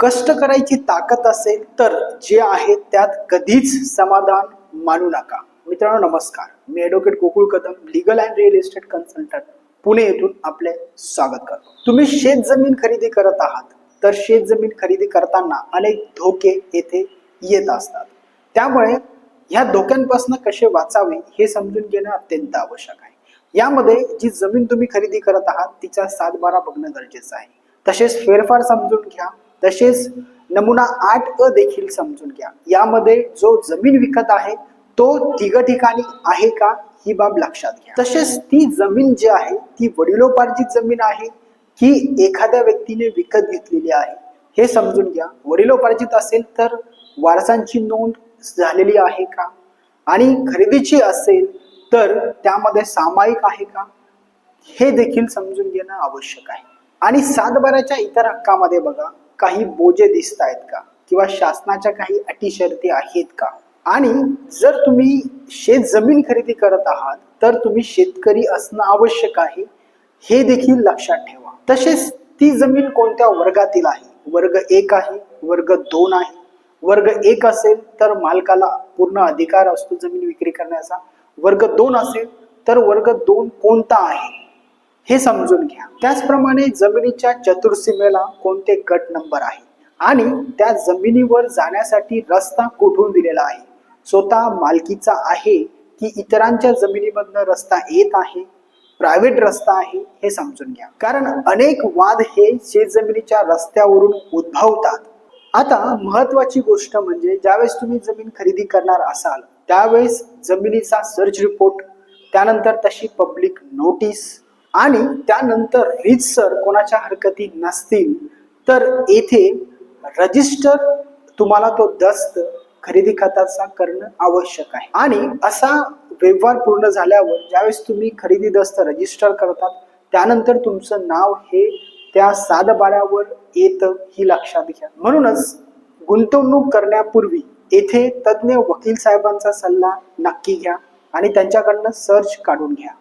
कष्ट करायची ताकद असेल तर जे आहे त्यात कधीच समाधान मानू नका. मित्रांनो नमस्कार. मी advocate Gokul Kadam legal and real estate consultant Pune येथून आपले स्वागत करतो. तुम्ही शेत जमीन खरेदी करत आहात. तर शेत जमीन खरेदी करताना अनेक धोके येथे येत असतात. त्यामुळे ह्या धोक्यांपासून कसे वाचावे हे समजून घेणं अत्यंत आवश्यक आहे. यामध्ये जी जमीन तुम्ही खरेदी करत आहात तिचा सातबारा बघणं गरजेचं आहे. तसेच फेरफार समजून घ्या. तसेच नमुना आठ अ देखील समजून घ्या. यामध्ये जो जमीन विकत आहे तो तिघ ठिकाणी आहे का ही बाब लक्षात घ्या. तसेच ती जमीन जी आहे ती वडिलोपार्जित जमीन आहे की एखाद्या व्यक्तीने विकत घेतलेली आहे हे समजून घ्या. वडिलोपार्जित असेल तर वारसांची नोंद झालेली आहे का? आणि खरेदीची असेल तर त्यामध्ये सामायिक आहे का? हे देखील समजून घेणं आवश्यक आहे. आणि सातबाराच्या इतर हक्कामध्ये बघा. काही बोजे दिसत आहेत का? किंवा शासनाच्या काही अटी शर्ती आहेत का? आणि जर तुम्ही शेत जमीन खरेदी करत आहात तर तुम्ही शेतकरी असणं आवश्यक आहे हे देखील लक्षात ठेवा. तसेच ती जमीन कोणत्या वर्गातील आहे? वर्ग एक आहे वर्ग दोन आहे. वर्ग एक असेल तर मालकाला पूर्ण अधिकार असतो जमीन विक्री करण्याचा. वर्ग दोन असेल तर वर्ग दोन कोणता आहे? हे समजून घ्या. त्याचप्रमाणे जमिनीच्या चतुर्सीमेला कोणते गट नंबर आहे आणि त्या जमिनीवर जाण्यासाठी रस्ता कुठून दिलेला आहे? स्वतः मालकीचा आहे की इतरांच्या जमिनीमधनं रस्ता येत आहे? प्रायव्हेट रस्ता आहे हे समजून घ्या. कारण अनेक वाद हे शेतजमिनीच्या रस्त्यावरून उद्भवतात. आता महत्वाची गोष्ट म्हणजे ज्यावेळेस तुम्ही जमीन खरेदी करणार असाल त्यावेळेस जमिनीचा सर्च रिपोर्ट त्यानंतर तशी पब्लिक नोटीस आणि त्यानंतर रीतसर कोणाच्या हरकती नसतील तर येथे रजिस्टर तुम्हाला तो दस्त खरेदी खताचा करणं आवश्यक आहे. आणि असा व्यवहार पूर्ण झाल्यावर ज्यावेळेस तुम्ही खरेदी दस्त रजिस्टर करतात त्यानंतर तुमचं नाव हे त्या सातबाऱ्यावर येतं ही लक्षात घ्या. म्हणूनच गुंतवणूक करण्यापूर्वी येथे तज्ज्ञ वकील साहेबांचा सल्ला नक्की घ्या आणि त्यांच्याकडनं सर्च काढून घ्या.